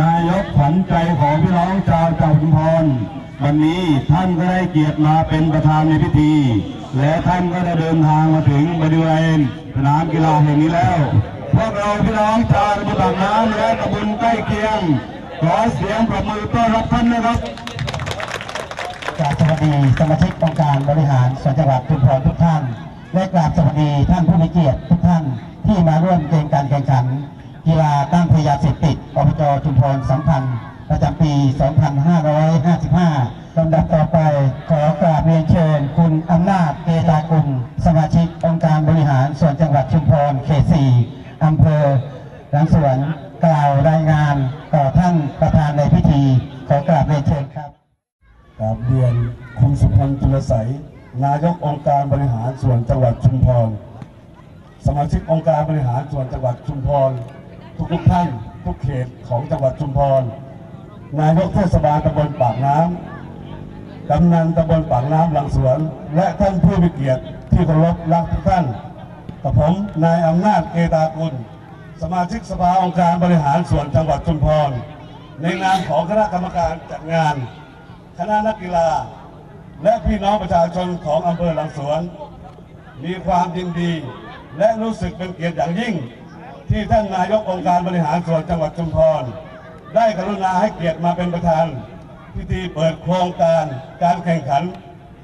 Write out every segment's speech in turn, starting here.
นายกขวัญใจของพี่น้องชาวจังหวัดชุมพร วันนี้ท่านก็ได้เกียรติมาเป็นประธานในพิธี และท่านก็ได้เดินทางมาถึงบริเวณสนามกีฬาแห่งนี้แล้ว พวกเราพี่น้องชาวตำบลปากน้ำและตำบลใกล้เคียง ขอเสียงปรบมือต้อนรับท่านนะครับกราบสวัสดีสมาชิกองค์การบริหารส่วนจังหวัดชุมพรทุกท่านและกราบสวัสดีท่านผู้มีเกียรติทุกท่านที่มาร่วมเกมการแข่งขัน กีฬาต้านพยาเสพติดอบจชุมพรสัมพันธ์ประจำปี 2555ลำดับต่อไปขอกราบเรียนเชิญ คุณอำนาจเกตากุลสมาชิกองค์การบริหารส่วนจังหวัดชุมพ รเขต4อำเภอหลังสวนกล่าวรายงานต่อท่านประธานในพิธีขอกราบเรียนเชิญครับกราบเรียนคุณสุพลจุลใสยนายกองค์การบริหารส่วนจังหวัดชุมพร สมาชิกองค์การบริหารส่วนจังหวัดชุมพร ทุกทุกท่านทุกเขตของจังหวัดชุมพร นายกเทศบาลตำบลปากน้ำกำนันตำบลปากน้ำหลังสวน และท่านผู้มีเกียรติที่เคารพรักทุกท่าน กับผมนายอำนาจเกตากุล สมาชิกสภาองค์การบริหารส่วนจังหวัดชุมพร ในนามของคณะกรรมการจัดงาน คณะนักกีฬา และพี่น้องประชาชนของอำเภอหลังสวน มีความยินดี และรู้สึกเป็นเกียรติอย่างยิ่ง ที่ท่านนายกองค์การบริหารส่วนจังหวัดชุมพร ได้กรุณาให้เกียรติมาเป็นประธาน พิธีเปิดโครงการการแข่งขัน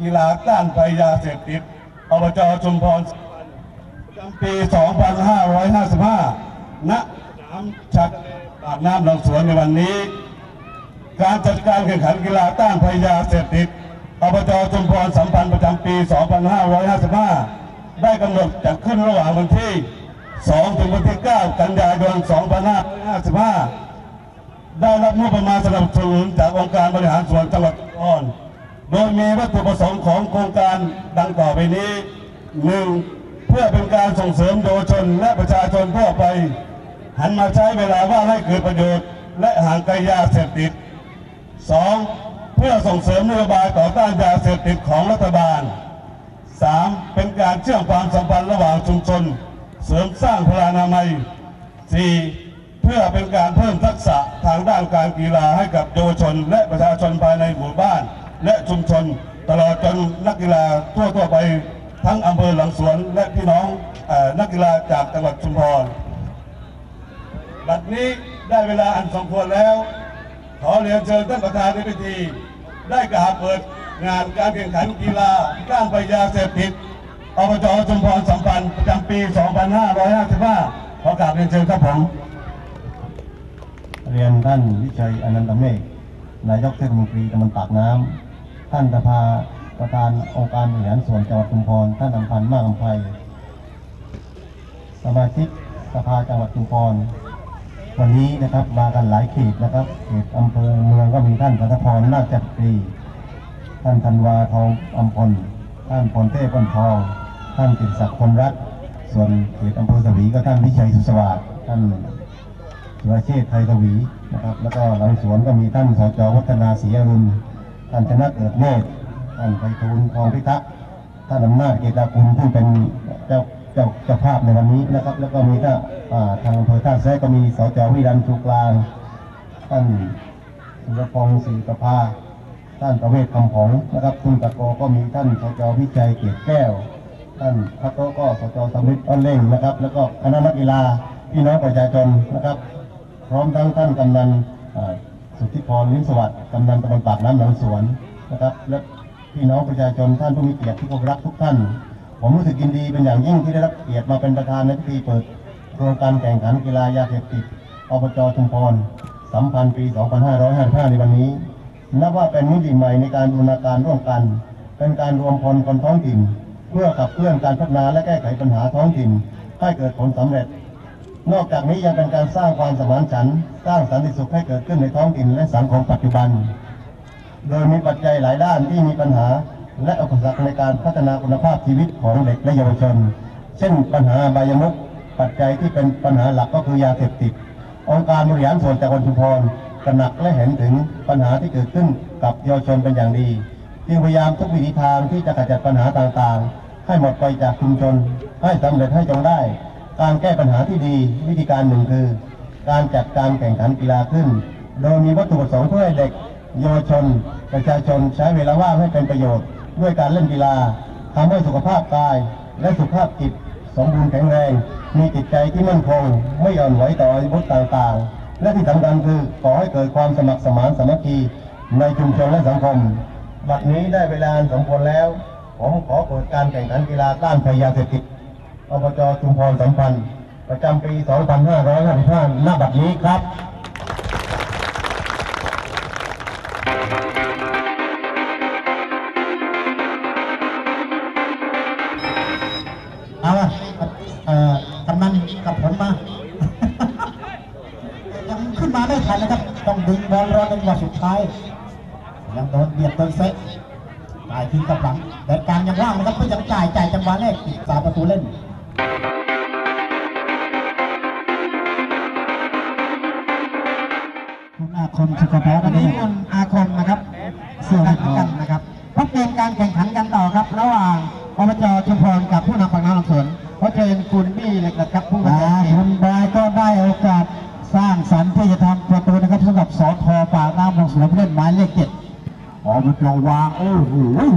กีฬาต้านภัยยาเสพติดอบจชุมพร ปี 2555ณน้ำชักปากน้ำลังสวนในวันนี้ การจัดการแข่งขันกีฬาต้านภัยาเสพติดอบจชุมพรสัมพันธ์ประจำปี 2555 ได้กำหนดจัดขึ้นระหว่างวันที่ 2 ถึงวันที่ 9 กันยายน 2555 ได้รับงบประมาณสนับสนุนจากองค์การบริหารส่วนจังหวัดชุมพรโดยมีวัตถุประสงค์ของโครงการดังต่อไปนี้หนึ่ง เพื่อเป็นการส่งเสริมเยาวชนและประชาชนทั่วไป หันมาใช้เวลาว่างให้เกิดประโยชน์ และห่างไกลยาเสพติด 2. เพื่อส่งเสริมนโยบายต่อต้านยาเสพติดของรัฐบาล 3. เป็นการเชื่อมความสัมพันธ์ระหว่างชุมชน เสริมสร้างพลานามัย 4. เพื่อเป็นการเพิ่มทักษะทางด้านการกีฬาให้กับเยาวชน และประชาชนภายในหมู่บ้าน และชุมชน ตลอดจนนักกีฬาทั่วทั่วๆไป ทั้งอำเภอหลังสวนและพี่น้องอนักกีฬาจากจังหวัดชุมพร บัดนี้ได้เวลาอันสมควรแล้ว ขอเรียนเชิญท่านประธานในพิธี ได้กล่าวเปิดงานการแข่งขันกีฬาต้านภัยยาเสพติดอบจชุมพรสัมพันธ์ประจำปี 2555 ขอกราบเรียนเชิญครับผม เรียนท่านวิชัยอนันตเมฆนายกเทศมนตรีตำบลปากน้ำท่านสภา ประธานองค์การบริหารส่วนจังหวัดชุมพรท่านอำพันธ์มากอำไพสมาชิกสภาจังหวัดชุมพรวันนี้นะครับมากันหลายเขตนะครับเขตอำเภอเมืองก็มีท่านสัทพรนาคจักรีท่านธันวาทองอำพลท่านพรเทพพนทองท่านกิตศักดิ์คนรัตน์ส่วนเขตอำเภอสวีก็ท่านวิชัยสุสวัสดิ์ท่านสุรเชษฐ์ไทยทวีนะครับแล้วก็หลังสวนก็มีท่านสจวัฒนาศรีอรุณท่านชนะเกิดเนตร ท่านไพฑูรย์ทองพิทักษ์ท่านอำนาจเกตาคุณซึ่งเป็นเจ้าเจ้าเจ้าภาพในวันนี้นะครับ แล้วก็มีท่าอ่าทางอำเภอท่าแซะก็มีสจวิรันชูกลางท่านสุรพงศ์ศรีประภาท่านประเวศคำผองนะครับคุณตะโกก็มีท่านสจวิจัยเกียรติแก้ว ท่านพักโตก็สจสำริดอ้อนเล่งนะครับ แล้วก็คณะนักกีฬาพี่น้องประชาชนนะครับ พร้อมทั้งท่านกำนันสุทธิพรลิ้มสวัสดิ์กำนันตำบลปากน้ำหนองสวนนะครับและ พี่น้องประชาชนท่านผู้มีเกียรติที่เคารพรักทุกท่าน ผมรู้สึกยินดีเป็นอย่างยิ่งที่ได้รับเกียรติมาเป็นประธานในพิธีเปิดโครงการแข่งขันกีฬายาเสพติดอบจชุมพรสัมพันธ์ปี 2555 ในวันนี้ นับว่าเป็นมิติใหม่ในการบูรณาการร่วมกัน เป็นการรวมพลคนท้องถิ่น เพื่อขับเคลื่อนการพัฒนาและแก้ไขปัญหาท้องถิ่น ให้เกิดผลสำเร็จ นอกจากนี้ยังเป็นการสร้างความสมานฉันท์สร้างสันติสุขให้เกิดขึ้นในท้องถิ่นและสังคมปัจจุบัน โดยมีปัจจัยหลายด้านที่มีปัญหา และอุปสรรคในการพัฒนาคุณภาพชีวิตของเด็กและเยาวชน เช่น ปัญหาบายมุขปัจจัยที่เป็นปัญหาหลักก็คือยาเสพติด องค์การบริหารส่วนจังหวัดชุมพรตระหนักและเห็นถึงปัญหาที่เกิดขึ้นกับเยาวชนเป็นอย่างดีจึงพยายามทุกวิถีทางที่จะขจัดปัญหาต่างๆ ให้หมดไปจากชุมชน ให้สำเร็จให้จงได้ การแก้ปัญหาที่ดีวิธีการหนึ่งคือ การจัดการแข่งขันกีฬาขึ้น โดยมีวัตถุประสงค์เพื่อให้เด็ก เยาวชน ประชาชนใช้เวลาว่างให้เป็นประโยชน์ ด้วยการเล่นกีฬาทำให้สุขภาพกาย และสุขภาพจิตสมบูรณ์แข็งแรง มีจิตใจที่มั่นคง ไม่หย่อนไหวต่ออาวุธต่างๆ และที่สำคัญคือขอให้เกิดความสมัครสมานสามัคคีในชุมชนและสังคม บัดนี้ได้เวลาสมควรแล้ว ผมขอเปิดการแข่งขันกีฬาต้านภัยยาเสพติดอบจชุมพรสัมพันธ์ ประจำปี 2555 ณ บัดนี้ครับ กำนันกับผมมา ยังขึ้นมาไม่ทันนะครับ ต้องดึงบอลรอจนกว่าสุดท้าย ยังโดนเบียดโดนเซะจ่ายทีกับหลังแต่กลางยังว่างนะครับเพื่อยังจ่ายจ่ายจังหวะแรกอีกสามประตูเล่นคุณอาคมสุขภาพวันนี้คุณอาคมนะครับเสื้อเหมือนกันนะครับพบเกมการแข่งขันกันต่อครับ ระหว่างอบจชุมพรกับผู้นำ เลยนะครับผู้บริหารคุณบายก็ได้โอกาสสร้างสรรค์ที่จะทำประตูนะครับสำหรับสอทอปากน้ำลำสนผู้เล่นหมายเลขเจ็ดอบจวางโอ้โห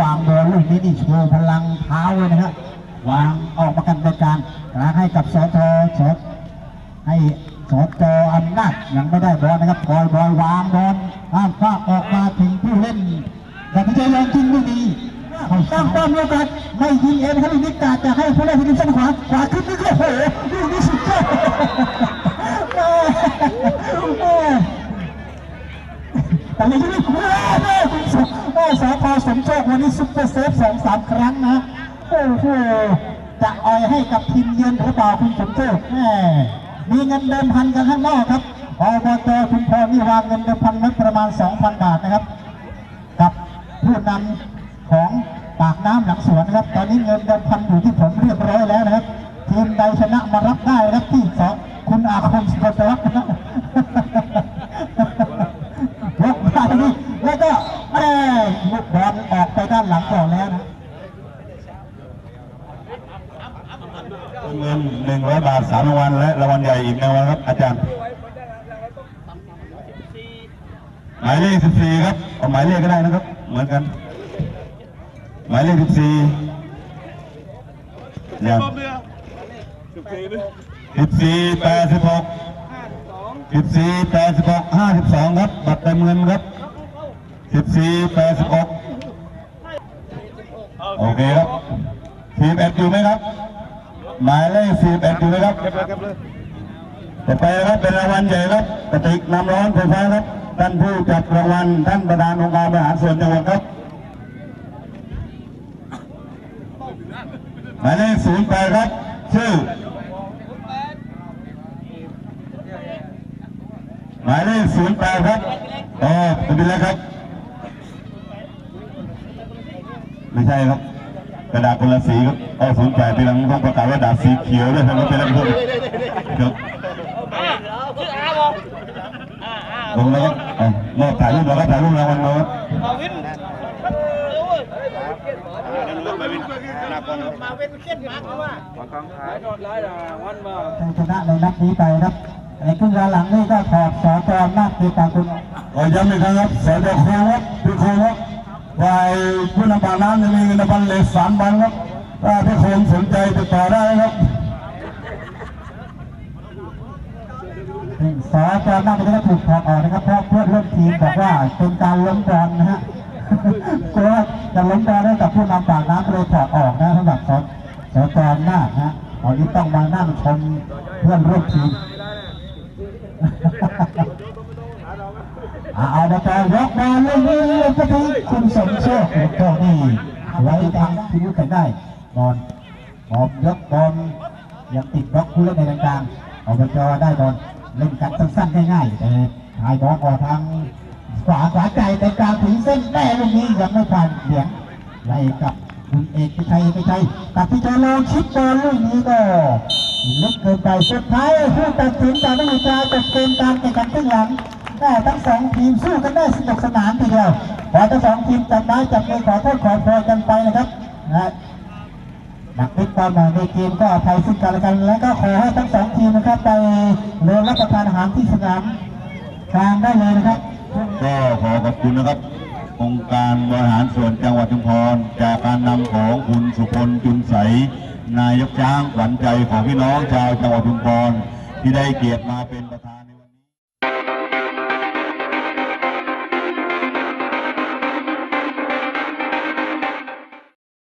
วางบอลลูกนี้นี่โชว์พลังเท้าเลยนะครับวางออกมากันเป็นการให้กับสอทอสอให้สอจออำนาจยังไม่ได้บอลนะครับคอยบอลวางบอลห้ามฟาออกมาถึงผู้เล่นแต่พิจัยลงจริงไม่ดี ตั้งป้อมโอกาสไม่ยิงเองนะครับลูกนี้กาจะให้ผู้เล่นที่เส้นขวาขวาขึ้นนี่ก็โอ้โหลูกนี้สุดยอดแม่แม่แต่ในที่นี้คุณแม่แม่คุณสแม่สอพอสมโชควันนี้ซุปเปอร์เซฟสองสามครั้งนะโอ้โหจะออยให้กับทีมเยือนหรือเปล่าคุณสมโชคแม่มีเงินเดิมพันกันข้างนอกครับอบตชุมพรนี่วางเงินเดิมพันไว้ประมาณ 2,000 บาทนะครับ กับผู้นำ ของปากน้ำหลังสวนนะครับ ตอนนี้เงินเดิมพันอยู่ที่ผมเรียบร้อยแล้วนะครับ ทีมใดชนะมารับได้ครับที่สองคุณอาคมสุขรักษ์นะครับยกมาที่นี่แล้วก็แม่ลูกบอลออกไปด้านหลังก่อนแล้วนะเงินหนึ่งร้อยบาทสามรางวัลและรางวัลใหญ่อีกรางวัลครับ อาจารย์หมายเลขสิบสี่ครับเอาหมายเลขก็ได้นะครับ เหมือนกัน หมายเลขสิบสี่ยังสิบสี่แปดสิบหกสิบสี่แปดสิบหกห้าสิบสองครับ บัตรเต็มเงินครับสิบสี่แปดสิบหกโอเคครับทีมเอ็ดอยู่ไหมครับ หมายเลขสิบเอ็ดอยู่ไหมครับต่อไปครับเป็นรางวัลใหญ่ครับกระติกน้ำร้อนไฟฟ้าครับท่านผู้จัดรางวัลท่านประธานองค์การบริหารส่วนจังหวัดครับ หมายเลขศูนย์แปดครับชื่อหมายเลขศูนย์แปดครับอ๋อไม่เป็นไรครับ ไม่ใช่ครับกระดาษคนละสีครับเอาศูนย์แปดทีหลังต้องประกาศว่าดาบสีเขียวด้วยครับไม่เป็นไรครับครับลงแล้วครับเอามอบถ่ายรูปแล้วก็ถ่ายรูปรางวัลมาครับชัยชนะในนัดนี้ไปครับในครึ่งหลังนี่ก็ถอดสอจอมากคือกาคุณขอย้ำอีกครั้งครับสอจครูครับพี่ครูครับฝ่ายผู้นำปาน้ำจะมีเงินรางวัลเหล็กสามพันครับถ้าพี่คมสนใจติดต่อได้ครับสอจอมากจะได้ถูกถอดออกนะครับเพราะเพื่อนร่วมทีมบอกว่าเป็นการล้มบอลนะฮะ กลัวว่าจะล้มบอลให้กับผู้นำปากน้ำก็เลยถอดออกนะสำหรับสอสอจอมมากนะตอนนี้ต้องมานั่งชมเพื่อนร่วมทีมเอามาต่อยกบอลเรื่อยๆก็ถึงคุณสมโชคก็นี่ไว้ทางที่รู้แต่ได้บอลบอลยกบอลยังติดบล็อกผู้เล่นในกลางเอาไปจอได้บอลเล่นกันสั้นๆง่ายๆแต่ถ่ายบอลออกทาง ขวาขวาใจแต่กลางถึงเส้นแม่ลูกนี้ยังไม่ผ่านเสียงไล่กับคุณเอกชัยเอกชัยกับพี่จอโลชิปบอลลูกนี้ก็ลึกเกินไปสุดท้ายผู้ตัดสินจากนักวิจารจบเกมการแข่งขันครึ่งหลังแต่ทั้งสองทีมสู้กันได้สนุกสนานทีเดียวขอทั้งสองทีมจับไม้จับมือขอโทษขอโพยกันไปนะครับนะนักพลิกความาในเกมก็อภัยซึ่งกันและกัน และก็ขอให้ทั้งสองทีมนะครับไปเดินรับประทานอาหารที่สนามกลางได้เลยนะครับ ก็ขอขอบคุณนะครับ องค์การบริหารส่วนจังหวัดชุมพร จากการนำของคุณสุพลจุนใส นายกช้างขวัญใจของพี่น้องชาวจังหวัดชุมพร ที่ได้เกียรติมาเป็นประธานใน